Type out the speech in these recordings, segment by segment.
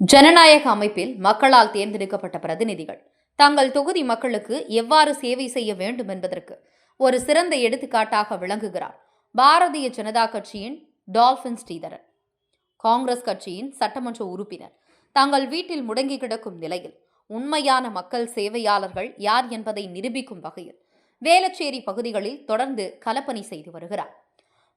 ஜனநாயக அமைப்பில் மக்களால் தேர்ந்தெடுக்கப்பட்ட பிரதிநிதிகள். தங்கள் தொகுதி மக்களுக்கு எவ்வாறு சேவை செய்ய வேண்டும் என்பதற்கு ஒரு சிறந்த எடுத்துக்காட்டாக விளங்குகிறார் பாரதிய ஜனதா கட்சியின் டால்பின் ஸ்ரீதரன். காங்கிரஸ் கட்சியின் சட்டமன்ற உறுப்பினர். தங்கள் வீட்டில் முடங்கி கிடக்கும் நிலையில் உண்மையான மக்கள் சேவையாளர்கள் யார் என்பதை நிரூபிக்கும் வகையில் வேலச்சேரி பகுதிகளில் தொடர்ந்து கலப்பணி செய்து வருகிறார்.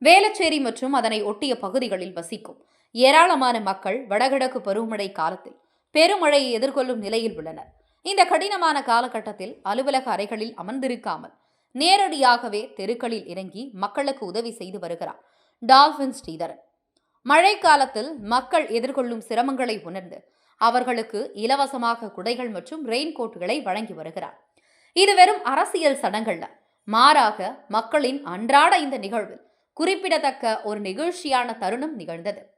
வேலச்சேரி மற்றும் அதனை ஒட்டிய பகுதிகளில் வசிக்கும் ஏராளமான மக்கள் வடகிழக்கு பருவமழை காலத்தில் பெருமழையை எதிர்கொள்ளும் நிலையில் உள்ளனர். இந்த கடினமான காலகட்டத்தில் அலுவலக அறைகளில் அமர்ந்திருக்காமல் நேரடியாகவே தெருக்களில் இறங்கி மக்களுக்கு உதவி செய்து வருகிறார் டால்பின் ஸ்ரீதரன். மழைக்காலத்தில் மக்கள் எதிர்கொள்ளும் சிரமங்களை உணர்ந்து அவர்களுக்கு இலவசமாக குடைகள் மற்றும் ரெயின் கோட்டுகளை வழங்கி வருகிறார். இது வெறும் அரசியல் சடங்கல்ல மாறாக மக்களின் அன்றாட இந்த நிகழ்வில் குறிப்பிடத்தக்க ஒரு நிகழ்ச்சியான தருணம் நிகழ்ந்தது.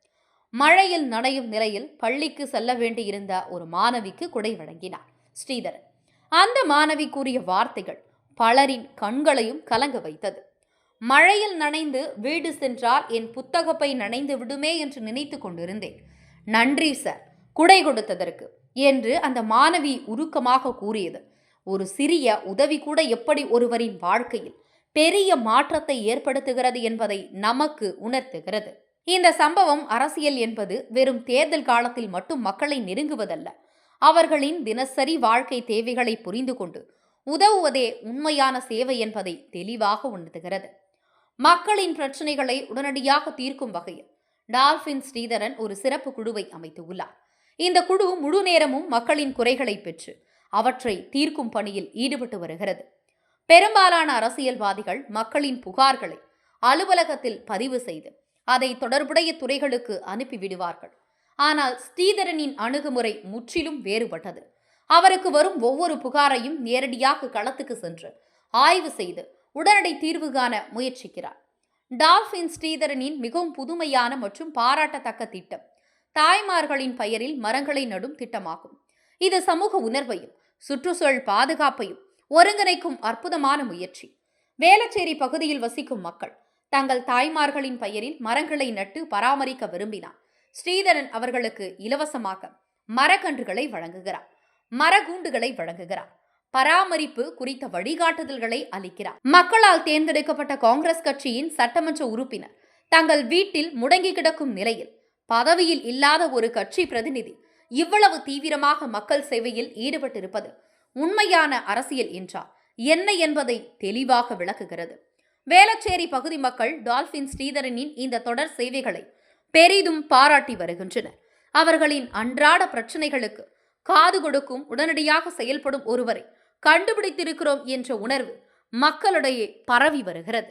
மழையில் நனையும் நிலையில் பள்ளிக்கு செல்ல வேண்டியிருந்த ஒரு மாணவிக்கு குடை வழங்கினார். ஸ்ரீதரன். அந்த மாணவி கூறிய வார்த்தைகள் பலரின் கண்களையும் கலங்க வைத்தது. மழையில் நனைந்து வீடு சென்றால் என் புத்தகப்பை நனைந்து விடுமே என்று நினைத்து கொண்டிருந்தேன். நன்றி சார். குடை கொடுத்ததற்கு என்று அந்த மாணவி உருக்கமாக கூறியது. ஒரு சிறிய உதவி கூட எப்படி ஒருவரின் வாழ்க்கையில் பெரிய மாற்றத்தை ஏற்படுத்துகிறது என்பதை நமக்கு உணர்த்துகிறது. இந்த சம்பவம் அரசியல் என்பது வெறும் தேர்தல் காலத்தில் மட்டும் மக்களை நெருங்குவதல்ல. அவர்களின் தினசரி வாழ்க்கை தேவைகளை புரிந்து கொண்டு உதவுவதே உண்மையான சேவை என்பதை தெளிவாக உணர்த்துகிறது. மக்களின் பிரச்சனைகளை உடனடியாக தீர்க்கும் வகையில் டால்பின் ஸ்ரீதரன் ஒரு சிறப்பு குழுவை அமைத்துள்ளார். இந்த குழு முழு நேரமும் மக்களின் குறைகளை பெற்று அவற்றை தீர்க்கும் பணியில் ஈடுபட்டு வருகிறது. பெரும்பாலான அரசியல்வாதிகள் மக்களின் புகார்களை அலுவலகத்தில் பதிவு செய்து அதை தொடர்புடைய துறைகளுக்கு அனுப்பிவிடுவார்கள். ஆனால் ஸ்ரீதரனின் அணுகுமுறை முற்றிலும் வேறுபட்டது. அவருக்கு வரும் ஒவ்வொரு புகாரையும் நேரடியாக களத்துக்கு சென்று ஆய்வு செய்து உடனடி தீர்வு காண முயற்சிக்கிறார். டால்ஃபின் ஸ்ரீதரனின் மிகவும் புதுமையான மற்றும் பாராட்டத்தக்க திட்டம் தாய்மார்களின் பெயரில் மரங்களை நடும் திட்டமாகும். இது சமூக உணர்வையும் சுற்றுச்சூழல் பாதுகாப்பையும் ஒருங்கிணைக்கும் அற்புதமான முயற்சி. வேளச்சேரி பகுதியில் வசிக்கும் மக்கள் தங்கள் தாய்மார்களின் பெயரில் மரங்களை நட்டு பராமரிக்க விரும்பினார். ஸ்ரீதரன் அவர்களுக்கு இலவசமாக மரக்கன்றுகளை வழங்குகிறார். மரகூண்டுகளை வழங்குகிறார். பராமரிப்பு குறித்த வழிகாட்டுதல்களை அளிக்கிறார். மக்களால் தேர்ந்தெடுக்கப்பட்ட காங்கிரஸ் கட்சியின் சட்டமன்ற உறுப்பினர் தங்கள் வீட்டில் முடங்கி கிடக்கும் நிலையில் பதவியில் இல்லாத ஒரு கட்சி பிரதிநிதி இவ்வளவு தீவிரமாக மக்கள் சேவையில் ஈடுபட்டிருப்பது உண்மையான அரசியல் என்றால் என்ன என்பதை தெளிவாக விளக்குகிறது. வேளச்சேரி பகுதி மக்கள் டால்பின் ஸ்ரீதரனின் இந்த தொடர் சேவைகளை பெரிதும் பாராட்டி வருகின்றனர். அவர்களின் அன்றாட பிரச்சனைகளுக்கு காது கொடுக்கும் உடனடியாக செயல்படும் ஒருவரை கண்டுபிடித்திருக்கிறோம் என்ற உணர்வு மக்களிடையே பரவி வருகிறது.